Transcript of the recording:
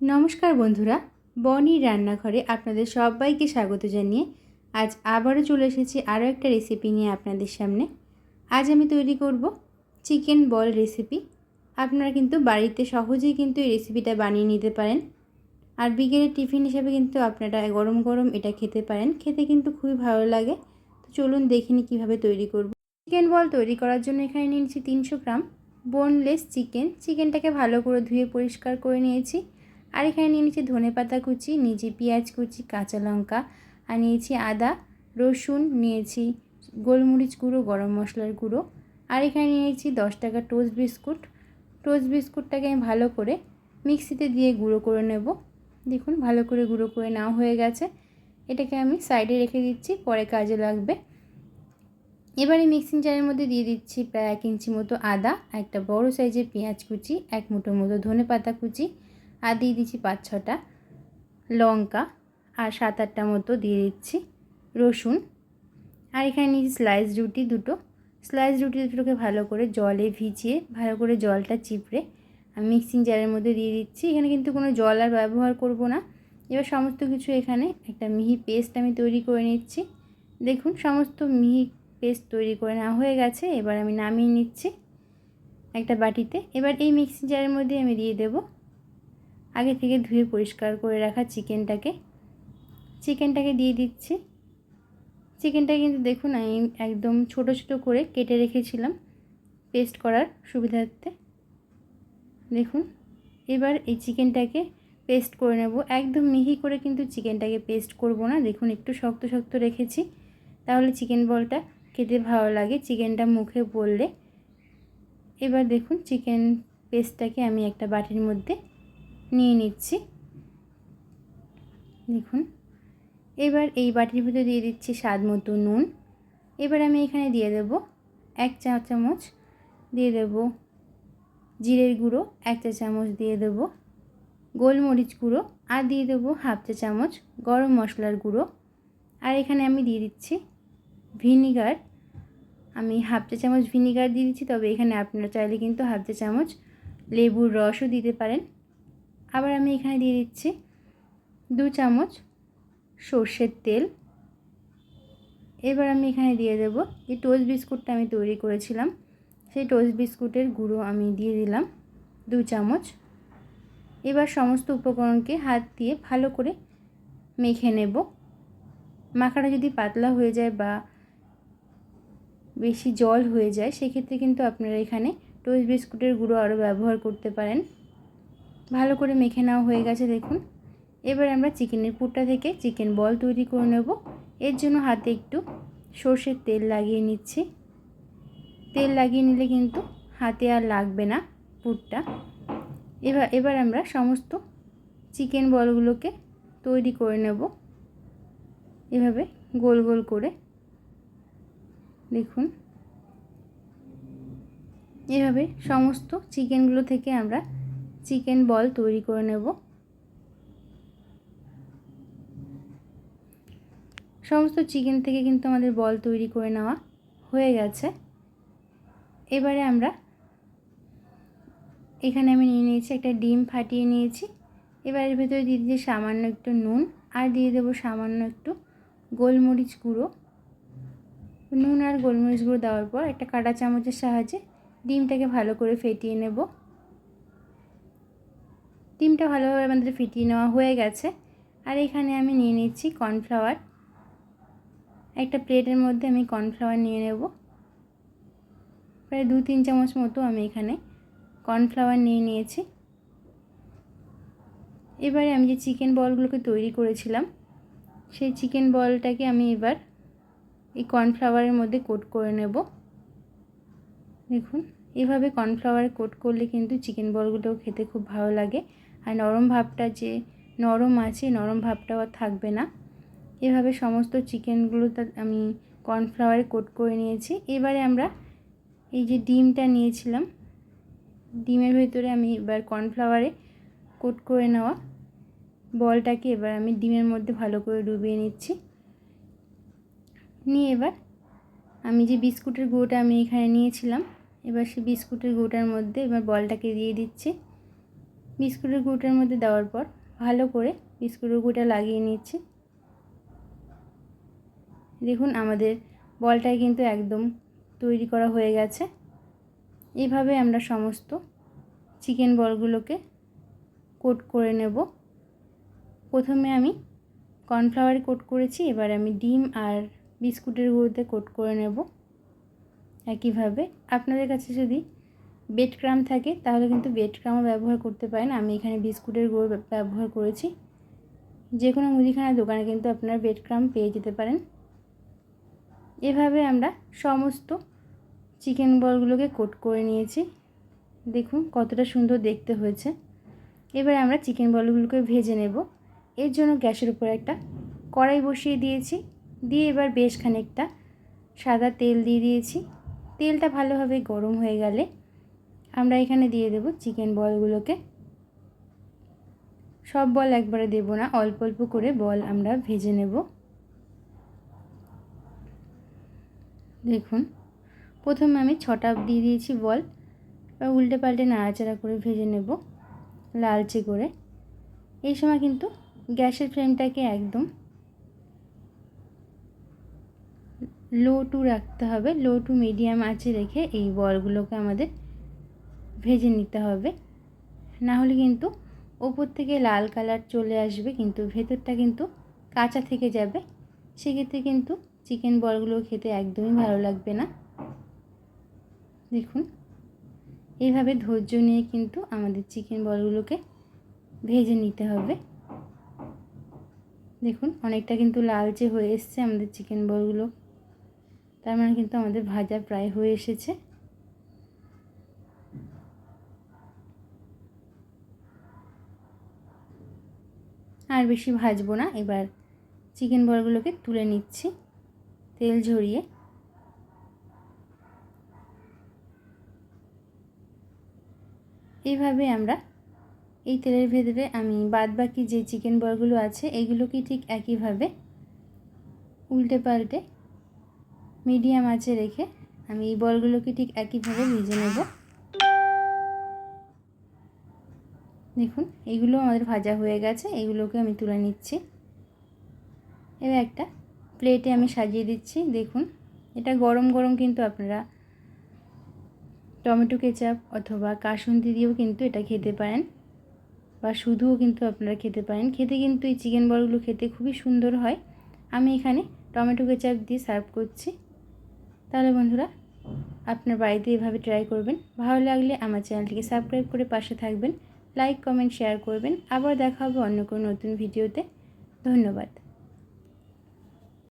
নমস্কার বন্ধুরা, বনি রান্নাঘরে আপনাদের সবাইকে স্বাগত জানিয়ে আজ আবারও চলে এসেছি আরও একটা রেসিপি নিয়ে আপনাদের সামনে। আজ আমি তৈরি করব চিকেন বল রেসিপি আপনারা কিন্তু বাড়িতে সহজেই কিন্তু এই রেসিপিটা বানিয়ে নিতে পারেন। আর বিকেলের টিফিন হিসেবে কিন্তু আপনারা গরম গরম এটা খেতে পারেন। খেতে কিন্তু খুবই ভালো লাগে। তো চলুন দেখে নিই কীভাবে তৈরি করব। চিকেন বল তৈরি করার জন্য এখানে নিয়েছি তিনশো গ্রাম বোনলেস চিকেন চিকেনটাকে ভালো করে ধুয়ে পরিষ্কার করে নিয়েছি। আর এখানে নিয়ে নিয়েছি ধনে পাতা কুচি, নিয়েছি পেঁয়াজ কুচি, কাঁচা লঙ্কা, আর নিয়েছি আদা, রসুন, নিয়েছি গোলমরিচ গুঁড়ো, গরম মশলার গুঁড়ো। আর এখানে নিয়েছি দশ টাকা টোস্ট বিস্কুট। টোস্ট বিস্কুটটাকে আমি ভালো করে মিক্সিতে দিয়ে গুঁড়ো করে নেব। দেখুন, ভালো করে গুঁড়ো করে নাও হয়ে গেছে। এটাকে আমি সাইডে রেখে দিচ্ছি, পরে কাজে লাগবে। এবারে মিক্সিং জারের মধ্যে দিয়ে দিচ্ছি প্রায় এক ইঞ্চি মতো আদা, একটা বড় সাইজের পেঁয়াজ কুচি, এক মুঠোর মতো ধনে পাতা কুচি আর দিয়ে দিচ্ছি পাঁচ ছটা লঙ্কা আর সাত আটটা মতো দিয়ে দিচ্ছি রসুন। আর এখানে নিয়েছি স্লাইস রুটি দুটো। স্লাইস রুটি দুটোকে ভালো করে জলে ভিজিয়ে, ভালো করে জলটা চিপড়ে আমি মিক্সিং জারের মধ্যে দিয়ে দিচ্ছি। এখানে কিন্তু কোনো জল আর ব্যবহার করব না। এবার সমস্ত কিছু এখানে একটা মিহি পেস্ট আমি তৈরি করে নিচ্ছি। দেখুন, সমস্ত মিহি পেস্ট তৈরি করে নেওয়া হয়ে গেছে। এবার আমি নামিয়ে নিচ্ছি একটা বাটিতে। এবার এই মিক্সিং জারের মধ্যে আমি দিয়ে দেবো আগে থেকে ধুয়ে পরিষ্কার করে রাখা চিকেনটাকে। চিকেনটাকে দিয়ে দিচ্ছি। চিকেনটা কিন্তু দেখুন, আমি একদম ছোট ছোট করে কেটে রেখেছিলাম পেস্ট করার সুবিধার্থে। দেখুন, এবার এই চিকেনটাকে পেস্ট করে নেব। একদম মিহি করে কিন্তু চিকেনটাকে পেস্ট করব না। দেখুন, একটু শক্ত শক্ত রেখেছি। তাহলে চিকেন বলটা খেতে ভালো লাগে, চিকেনটা মুখে পড়লে এবার দেখুন, চিকেন পেস্টটাকে আমি একটা বাটির মধ্যে নিয়ে নিচ্ছি। দেখুন, এবার এই বাটির ভিতরে দিয়ে দিচ্ছি স্বাদ মতো নুন। এবার আমি এখানে দিয়ে দেব এক চা চামচ, দিয়ে দেব জিরের গুঁড়ো, এক চা চামচ দিয়ে দেব গোলমরিচ গুঁড়ো, আর দিয়ে দেবো হাফ চা চামচ গরম মশলার গুঁড়ো। আর এখানে আমি দিয়ে দিচ্ছি ভিনিগার। আমি হাফ চা চামচ ভিনিগার দিয়ে দিচ্ছি, তবে এখানে আপনারা চাইলে কিন্তু হাফ চা চামচ লেবুর রসও দিতে পারেন। আবার আমি এখানে দিয়ে দিচ্ছি দু চামচ সর্ষের তেল। এবার আমি এখানে দিয়ে দেব যে টোস্ট বিস্কুটটা আমি তৈরি করেছিলাম, সেই টোস্ট বিস্কুটের গুঁড়ো আমি দিয়ে দিলাম দু চামচ। এবার সমস্ত উপকরণকে হাত দিয়ে ভালো করে মেখে নেব। মাখাটা যদি পাতলা হয়ে যায় বা বেশি জল হয়ে যায়, সেক্ষেত্রে কিন্তু আপনারা এখানে টোস্ট বিস্কুটের গুঁড়ো আরও ব্যবহার করতে পারেন। ভালো করে মেখে নেওয়া হয়ে গেছে দেখুন। এবার আমরা চিকেনের পুরটা থেকে চিকেন বল তৈরি করে নেব। এর জন্য হাতে একটু সর্ষের তেল লাগিয়ে নিচ্ছি। তেল লাগিয়ে নিলে কিন্তু হাতে আর লাগবে না পুরটা। এবার এবার আমরা সমস্ত চিকেন বলগুলোকে তৈরি করে নেব। এভাবে গোল গোল করে। দেখুন। এভাবে সমস্ত চিকেনগুলো থেকে আমরা চিকেন বল তৈরি করে নেব। সমস্ত চিকেন থেকে কিন্তু আমাদের বল তৈরি করে নেওয়া হয়ে গেছে। এবারে আমরা এখানে আমি নিয়ে নিয়েছি একটা ডিম ফাটিয়ে নিয়েছি। এবার এর ভেতরে দিয়ে দিয়েছি সামান্য একটু নুন আর দিয়ে দেবো সামান্য একটু গোলমরিচ গুঁড়ো। নুন আর গোলমরিচ গুঁড়ো দেওয়ার পর একটা কাটা চামচের সাহায্যে ডিমটাকে ভালো করে ফেটিয়ে নেব। ডিমটা ভালোভাবে আমাদের ফিটিয়ে নেওয়া হয়ে গেছে। আর এখানে আমি নিয়ে নিচ্ছি কর্নফ্লাওয়ার। একটা প্লেটের মধ্যে আমি কর্নফ্লাওয়ার নিয়ে নেব। প্রায় দু তিন চামচ মতো আমি এখানে কর্নফ্লাওয়ার নিয়ে নিয়েছি। এবারে আমি যে চিকেন বলগুলোকে তৈরি করেছিলাম, সেই চিকেন বলটাকে আমি এবার এই কর্নফ্লাওয়ারের মধ্যে কোট করে নেব। দেখুন, এভাবে কর্নফ্লাওয়ার কোট করলে কিন্তু চিকেন বলগুলো খেতে খুব ভালো লাগে। আর নরম ভাবটা যে নরম আছে, নরম ভাবটাও আর থাকবে না। এভাবে সমস্ত চিকেনগুলো আমি কর্নফ্লাওয়ারে কোট করে নিয়েছি। এবারে আমরা এই যে ডিমটা নিয়েছিলাম, ডিমের ভেতরে আমি এবার কর্নফ্লাওয়ারে কোট করে নেওয়া বলটাকে এবার আমি ডিমের মধ্যে ভালো করে ডুবিয়ে নিচ্ছি। নিয়ে এবার আমি যে বিস্কুটের গুঁড়োটা আমি এখানে নিয়েছিলাম, এবার সেই বিস্কুটের গুঁড়োটার মধ্যে এবার বলটাকে দিয়ে দিচ্ছি। বিস্কুটের গুঁড়োটার মধ্যে দেওয়ার পর ভালো করে বিস্কুটের গুঁটা লাগিয়ে নিচ্ছি। দেখুন আমাদের বলটাই কিন্তু একদম তৈরি করা হয়ে গেছে। এভাবে আমরা সমস্ত চিকেন বলগুলোকে কোট করে নেব। প্রথমে আমি কর্নফ্লাওয়ারে কোট করেছি, এবার আমি ডিম আর বিস্কুটের গুঁড়োতে কোট করে নেব। একইভাবে আপনাদের কাছে যদি বেড ক্রাম থাকে, তাহলে কিন্তু বেড ক্রামও ব্যবহার করতে পারেন। আমি এখানে বিস্কুটের গুঁড়ো ব্যবহার করেছি। যে কোনো মুদিখানার দোকানে কিন্তু আপনারা বেড ক্রাম পেয়ে যেতে পারেন। এভাবে আমরা সমস্ত চিকেন বলগুলোকে কোট করে নিয়েছি। দেখুন কতটা সুন্দর দেখতে হয়েছে। এবারে আমরা চিকেন বলগুলোকে ভেজে নেব। এর জন্য গ্যাসের উপর একটা কড়াই বসিয়ে দিয়েছি। দিয়ে এবার বেশ খানিকটা সাদা তেল দিয়ে দিয়েছি। তেলটা ভালোভাবে গরম হয়ে গেলে আমরা এখানে দিয়ে দেব চিকেন বলগুলোকে। সব বল একবারে দেব না, অল্প অল্প করে বল আমরা ভেজে নেব। দেখুন, প্রথমে আমি ছটা দিয়ে দিয়েছি বল, এবার উল্টে পাল্টে নাড়াচাড়া করে ভেজে নেব লালচে করে। এই সময় কিন্তু গ্যাসের ফ্লেমটাকে একদম লো টু রাখতে হবে, লো টু মিডিয়াম আঁচে রেখে এই বলগুলোকে আমাদের ভেজে নিতে হবে। না হলে কিন্তু ওপর থেকে লাল কালার চলে আসবে, কিন্তু ভেতরটা কিন্তু কাঁচা থেকে যাবে। সেক্ষেত্রে কিন্তু চিকেন বলগুলো খেতে একদমই ভালো লাগবে না। দেখুন, এইভাবে ধৈর্য নিয়ে কিন্তু আমাদের চিকেন বলগুলোকে ভেজে নিতে হবে। দেখুন, অনেকটা কিন্তু লালচে হয়ে এসছে আমাদের চিকেন বলগুলো। তার মানে কিন্তু আমাদের ভাজা প্রায় হয়ে এসেছে। আর বেশি ভাজবো না। এবার চিকেন বলগুলোকে তুলে নিচ্ছি, তেল ঝরিয়ে। এইভাবে আমরা এই তেলের ভেতরে আমি বাদ বাকি যে চিকেন বলগুলো আছে, এগুলোকে ঠিক একইভাবে উল্টে পাল্টে মিডিয়াম আঁচে রেখে আমি এই বলগুলোকে ঠিক একইভাবে ভেজে নেব। দেখুন, এগুলো আমাদের ভাজা হয়ে গেছে, এগুলোকে আমি তুলে নিচ্ছি। এবার একটা প্লেটে আমি সাজিয়ে দিচ্ছি, দেখুন। এটা গরম গরম কিন্তু আপনারা টমেটো কেচাপ অথবা কাসুন্দি দিয়েও কিন্তু এটা খেতে পারেন। বা শুধুও কিন্তু আপনারা খেতে পারেন। খেতে কিন্তু এই চিকেন বলগুলো খেতে খুবই সুন্দর হয়। আমি এখানে টমেটো কেচাপ দিয়ে সার্ভ করছি। তাহলে বন্ধুরা, আপনার বাড়িতে এভাবে ট্রাই করবেন। ভালো লাগলে আমার চ্যানেলটিকে সাবস্ক্রাইব করে পাশে থাকবেন। লাইক কমেন্ট শেয়ার করবেন। আবার দেখা হবে অন্য কোনো নতুন ভিডিওতে। ধন্যবাদ।